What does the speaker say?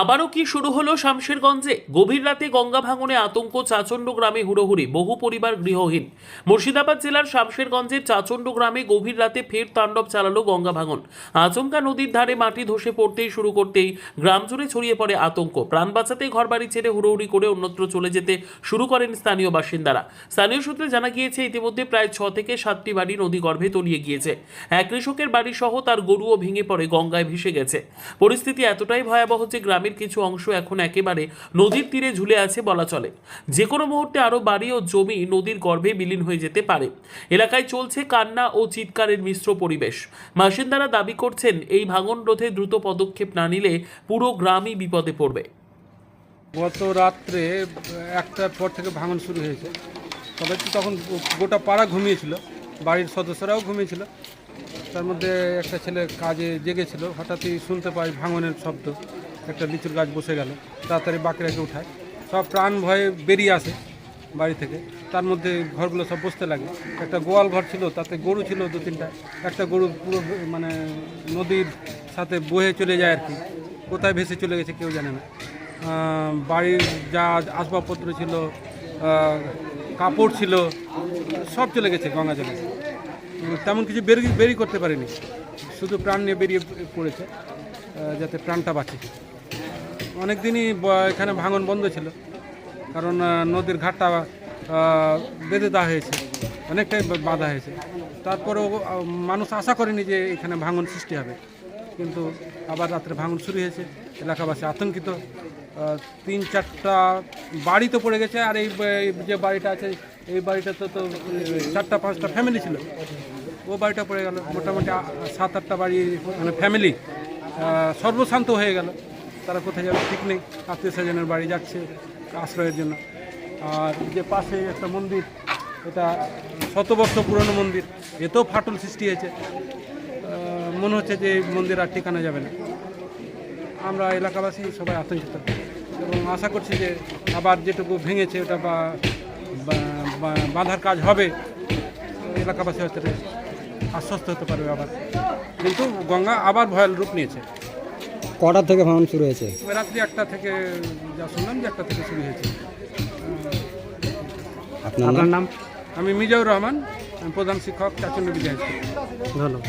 আবারও কি শুরু হলো শামশেরগঞ্জে? গভীর রাতে গঙ্গা ভাঙনে আতঙ্ক চাচণ্ড গ্রামে হুড়োহুড়ি, বহু পরিবার গৃহহীন। মুর্শিদাবাদ জেলার শামশেরগঞ্জের চাচণ্ড গ্রামে গভীর রাতে ফের তাণ্ডব চালালো গঙ্গা ভাঙন। আচমকা নদীর ধারে মাটি ধসে পড়তেই শুরু করতেই গ্রাম জুড়ে ছড়িয়ে পড়ে আতঙ্ক। প্রাণ বাঁচাতে ঘরবাড়ি ছেড়ে হুড়োহুড়ি করে অন্যত্র চলে যেতে শুরু করেন স্থানীয় বাসিন্দারা। স্থানীয় সূত্রে জানা গিয়েছে, ইতিমধ্যে প্রায় ছ থেকে সাতটি বাড়ি নদী গর্ভে তলিয়ে গিয়েছে। এক কৃষকের বাড়ি সহ তার গরুও ভেঙে পড়ে, গঙ্গায় ভেসে গেছে। পরিস্থিতি এতটাই ভয়াবহ যে গ্রামের কিছু অংশ এখন একেবারে নদীর তীরে ঝুলে আছে বলা চলে। যে কোনো মুহূর্তে আরও বাড়ি ও জমি নদীর গর্ভে বিলীন হয়ে যেতে পারে। এলাকায় চলছে কান্না ও চিৎকারের মিশ্র পরিবেশ। বাসিন্দারা দাবি করছেন, এই ভাঙন রোধে দ্রুত পদক্ষেপ না নিলে পুরো গ্রামই বিপদে পড়বে। গত রাত্রে একটার পর থেকে ভাঙন শুরু হয়েছে। তবে তখন গোটা পাড়া ঘুমিয়েছিল, বাড়ির সদস্যরাও ঘুমিয়েছিল। তার মধ্যে একটা ছেলে কাজে জেগেছিল, হঠাৎই শুনতে পাই ভাঙনের শব্দ। একটা লিচুর গাছ বসে গেল, তাড়াতাড়ি বাঁকড়াকে উঠায়। সব প্রাণ ভয়ে বেরিয়ে আসে বাড়ি থেকে। তার মধ্যে ঘরগুলো সব বসতে লাগে। একটা গোয়াল ঘর ছিল, তাতে গরু ছিল দু তিনটা। একটা গরু পুরো মানে নদীর সাথে বয়ে চলে যায় আর কি। কোথায় ভেসে চলে গেছে কেউ জানে না। বাড়ির যা আসবাবপত্র ছিল কাপড় ছিল, সব চলে গেছে গঙ্গা জলে। তেমন কিছু বেরি বেরি করতে পারেনি। শুধু প্রাণ নিয়ে বেরিয়ে পড়েছে যাতে প্রাণটা বাঁচে। অনেক দিনই এখানে ভাঙন বন্ধ ছিল। কারণ নদীর ঘাটটা বেঁধে দেওয়া হয়েছে। অনেকটাই বাধা হয়েছে। তারপরেও মানুষ আশা করেনি যে এখানে ভাঙন সৃষ্টি হবে। কিন্তু আবার রাত্রে ভাঙন শুরু হয়েছে। এলাকাবাসী আতঙ্কিত। তিন চারটা বাড়ি তো পড়ে গেছে। আর এই যে বাড়িটা আছে, এই বাড়িটাতে তো চারটা, পাঁচটা ফ্যামিলি ছিল। ও বাড়িটা পড়ে গেল। মোটামুটি সাত, আটটা বাড়ি মানে ফ্যামিলি সর্বশান্ত হয়ে গেল। তারা কোথায় যাবে ঠিক নেই আত্মীয় স্বজনের বাড়ি যাচ্ছে আশ্রয়ের জন্য। আর যে পাশে একটা মন্দির, এটা শতবর্ষ পুরনো মন্দির, এতেও ফাটল সৃষ্টি হয়েছে। মনে হচ্ছে যে মন্দির আর ঠিকানা যাবে না। আমরা এলাকাবাসী সবাই আতঙ্কিত। এবং আশা করছি যে আবার যেটুকু ভেঙেছে ওটা বা- বাঁধার কাজ হবে, এলাকাবাসী হয়তো আশ্বস্ত হতে পারবে আবার। কিন্তু গঙ্গা আবার ভয়াল রূপ নিয়েছে। কটা থেকে ভাঙন শুরু হয়েছে? রাত্রি একটা থেকে যা শুনলাম যে একটা থেকে শুরু হয়েছে। আপনার নাম? আমি মিজাউর রহমান আমি প্রধান শিক্ষক চাচন্ড বিদ্যা হাই ধন্যবাদ।